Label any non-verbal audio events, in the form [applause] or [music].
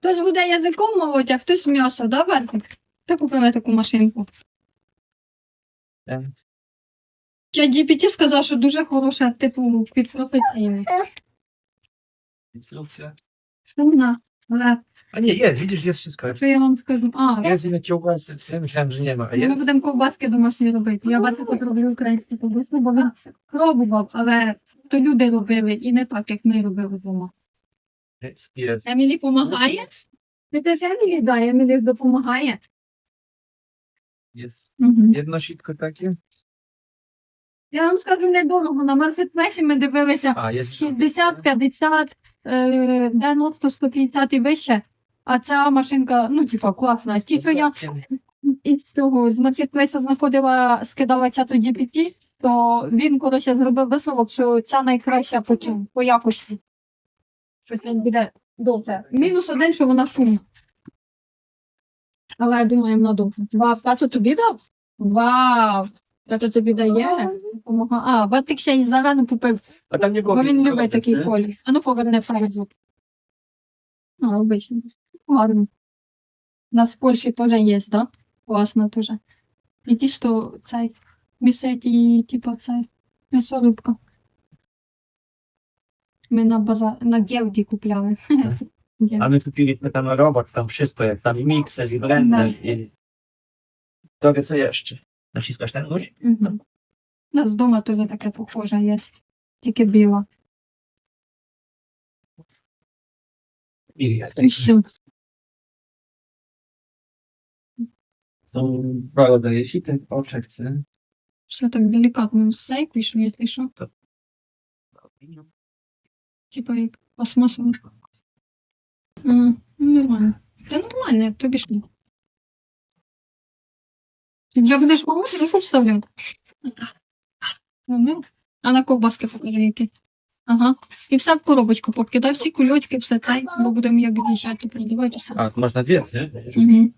Хтось буде язиком молоть, а хтось м'ясо, да, Барсик? Та купили таку машинку. Так. Чат GPT сказав, що дуже хороша, типу, під професійну. Инструкция. Але А не, есть, видишь, есть wszystko. що я вам скажу? А, na kiełbasy, ja myślałem, że nie ma. A ми будемо ковбаски домашні робити. Я бачу, тут роблю українські ковбаски, бо він пробував, але то люди робили і не так, як ми робили вдома. Емілі допомагає? Ти теж Емілі дає, Емілі допомагає. Jest Угу. jedno sitko takie. Я вам скажу недорого. На маркетплейсі ми дивилися A, jest. 60, 50, е, 90, 150 і вище. А ця машинка, ну, типа, класна. Ті, що я із цього з маркетплейса знаходила, скидала чату GPT, то він коротше зробив висновок, що ця найкраща по, по якості. Що це буде довше. Мінус один, що вона шумна. Але я думаю, надовго. Вау, тато тобі дав? Вау! Тато тобі дає? Помога. А, Ватик ще й зарано купив A tam nie. Бо він любить такий колір. А ну поверне вперед. А, обично. Гарно. У нас в Польщі теж є, да? Класно теж. І тісто цей місить і типу цей м'ясорубка. My na, baza, na giełdzie kupiamy. Tak. [laughs] A my kupiliśmy tam robot, tam wszystko, jak tam i mikser, i blender, tak. i... To wie co jeszcze? Naciskasz ten guzik? Mhm. No z duma to nie takie pochłoże jest. Takie biła. I jest. Są dwa rodzaje sitek, oczek, co? Przy tak delikatnym sejku, jeśli nie słyszę. Типа як пластмасово. А, ну, нормально. Та нормально, як тобі ж вже будеш молоти, не хочеш ставляти? Ну, ну. А на ковбаски покажи які. Ага. І все в коробочку покидай, всі кульочки, все цей, бо будемо як в'їжджати, продавати все. To można dwie. Угу.